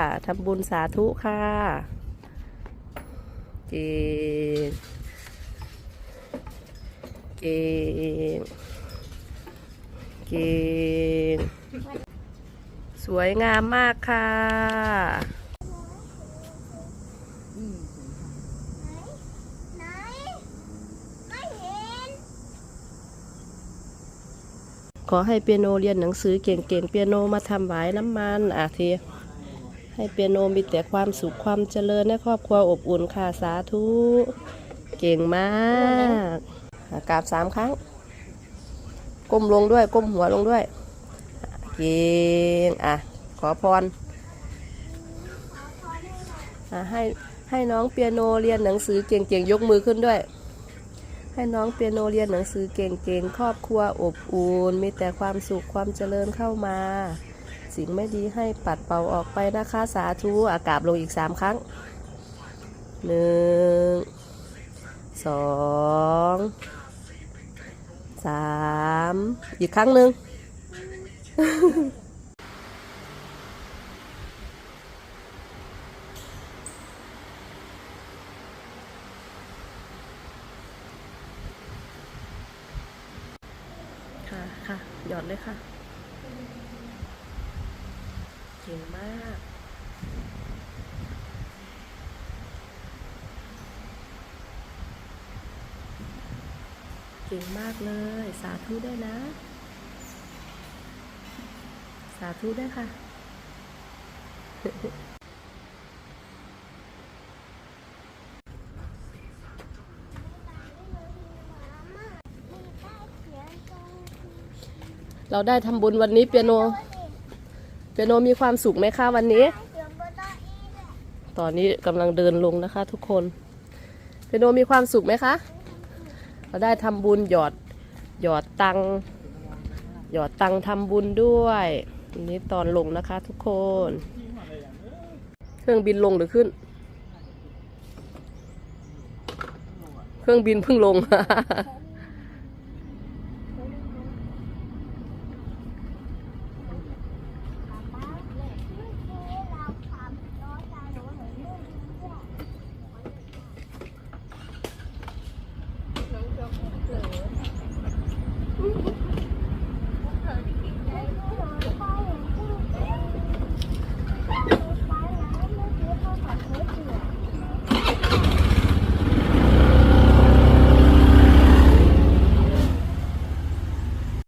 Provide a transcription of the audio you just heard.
ค่ะทำบุญสาธุค่ะเกงเกงเกงสวยงามมากค่ะขอให้เปียโนเรียนหนังสือเก่งๆ เปียโนมาทำหวายน้ำมันอะที ให้เปียโนมีแต่ความสุขความเจริญในครอบครัวอบอุ่นค่ะสาธุ เก่งมากอะกราบสามครั้ง ก้มลงด้วยก้มหัวลงด้วย เก่ง อะ ขอพรอะให้ให้น้องเปียโนเรียนหนังสือเก่งๆยกมือขึ้นด้วย ให้น้องเปียโนเรียนหนังสือเก่งๆครอบครัวอบอุ่นมีแต่ความสุขความเจริญเข้ามา สิ่งไม่ดีให้ปัดเป่าออกไปนะคะ สาธุอากาศลงอีกสามครั้งหนึ่งสองสามอีกครั้งหนึ่งค่ะ ค่ะ หยอดเลยค่ะ เก่งมาก เก่งมากเลย สาธุได้วยนะ สาธุได้วยค่ะ เราได้ทำบุญวันนี้เปียโน เปียโนมีความสุขไหมคะวันนี้ ตอนนี้กำลังเดินลงนะคะทุกคนเปียโนมีความสุขไหมคะเราได้ทำบุญหยอดหยอดตังหยอดตังทำบุญด้วยนนี้ตอนลงนะคะทุกคน เครื่องบินลงหรือขึ้น เครื่องบินเพิ่งลง Mm-hmm.